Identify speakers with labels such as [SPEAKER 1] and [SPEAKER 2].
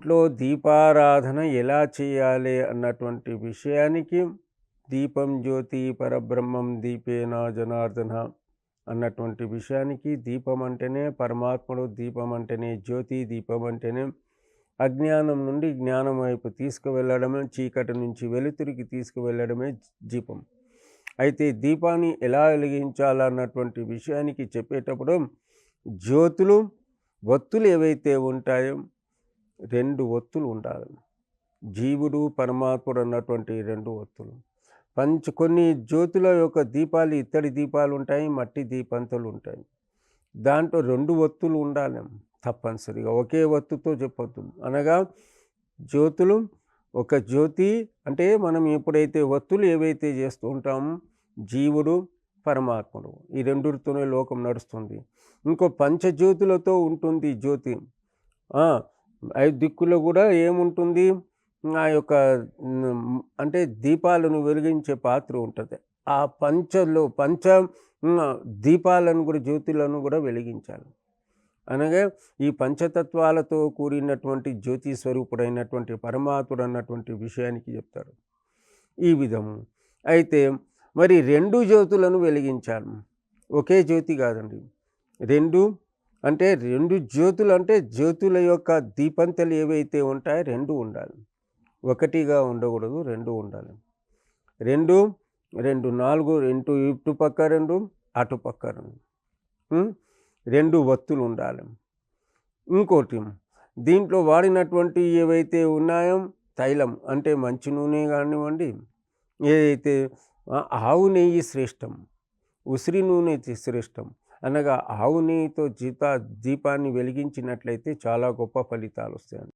[SPEAKER 1] ఇంట్లో దీపారాధన ఎలా చేయాలి అన్నటువంటి విషయానికి దీపం జ్యోతి పరబ్రహ్మం దీపేన జనార్దన అన్నటువంటి విషయానికి దీపం అంటేనే పరమాత్ముడు దీపం అంటేనే జ్యోతి దీపం అంటేనే అజ్ఞానం నుండి జ్ఞానం వైపు తీసుకువెళ్ళడమే చీకటి నుంచి వెలుతురికి తీసుకువెళ్ళడమే దీపం. అయితే దీపాన్ని ఎలా వెలిగించాలన్నటువంటి విషయానికి చెప్పేటప్పుడు జ్యోతులు ఒత్తులు ఏవైతే ఉంటాయో రెండు ఒత్తులు ఉండాలి. జీవుడు పరమాత్ముడు అన్నటువంటి రెండు ఒత్తులు. పంచ కొన్ని జ్యోతుల యొక్క దీపాలు ఇత్తడి దీపాలు ఉంటాయి మట్టి దీపంతులు ఉంటాయి. దాంట్లో రెండు ఒత్తులు ఉండాలి తప్పనిసరిగా. ఒకే ఒత్తుతో చెప్పొద్దు. అనగా జ్యోతులు ఒక జ్యోతి అంటే మనం ఎప్పుడైతే ఒత్తులు ఏవైతే చేస్తూ ఉంటామో జీవుడు పరమాత్ముడు ఈ రెండుతోనే లోకం నడుస్తుంది. ఇంకో పంచజ్యోతులతో ఉంటుంది జ్యోతి. ఐదు దిక్కులో కూడా ఏముంటుంది? ఆ యొక్క అంటే దీపాలను వెలిగించే పాత్ర ఉంటుంది. ఆ పంచలో పంచ దీపాలను కూడా జ్యోతులను కూడా వెలిగించాలి. అనగా ఈ పంచతత్వాలతో కూడినటువంటి జ్యోతి స్వరూపుడైనటువంటి పరమాత్ముడు అన్నటువంటి విషయానికి చెప్తారు ఈ విధము. అయితే మరి రెండు జ్యోతులను వెలిగించాలి. ఒకే జ్యోతి కాదండి. రెండు అంటే రెండు జ్యోతులు అంటే జ్యోతుల యొక్క దీపంతలు ఏవైతే ఉంటాయో రెండు ఉండాలి. ఒకటిగా ఉండకూడదు రెండు ఉండాలి. రెండు రెండు నాలుగు రెండు ఇటు పక్క రెండు అటు పక్క రెండు. రెండు వత్తులు ఉండాలి. ఇంకోటి దీంట్లో వాడినటువంటి ఏవైతే ఉన్నాయో తైలం అంటే మంచి నూనె కానివ్వండి ఏదైతే ఆవు నెయ్యి శ్రేష్టం ఉసిరి నూనె శ్రేష్టం అనగా ఆవు నెయ్యితో దీపాన్ని వెలిగించినట్లయితే చాలా గొప్ప ఫలితాలు వస్తాయండి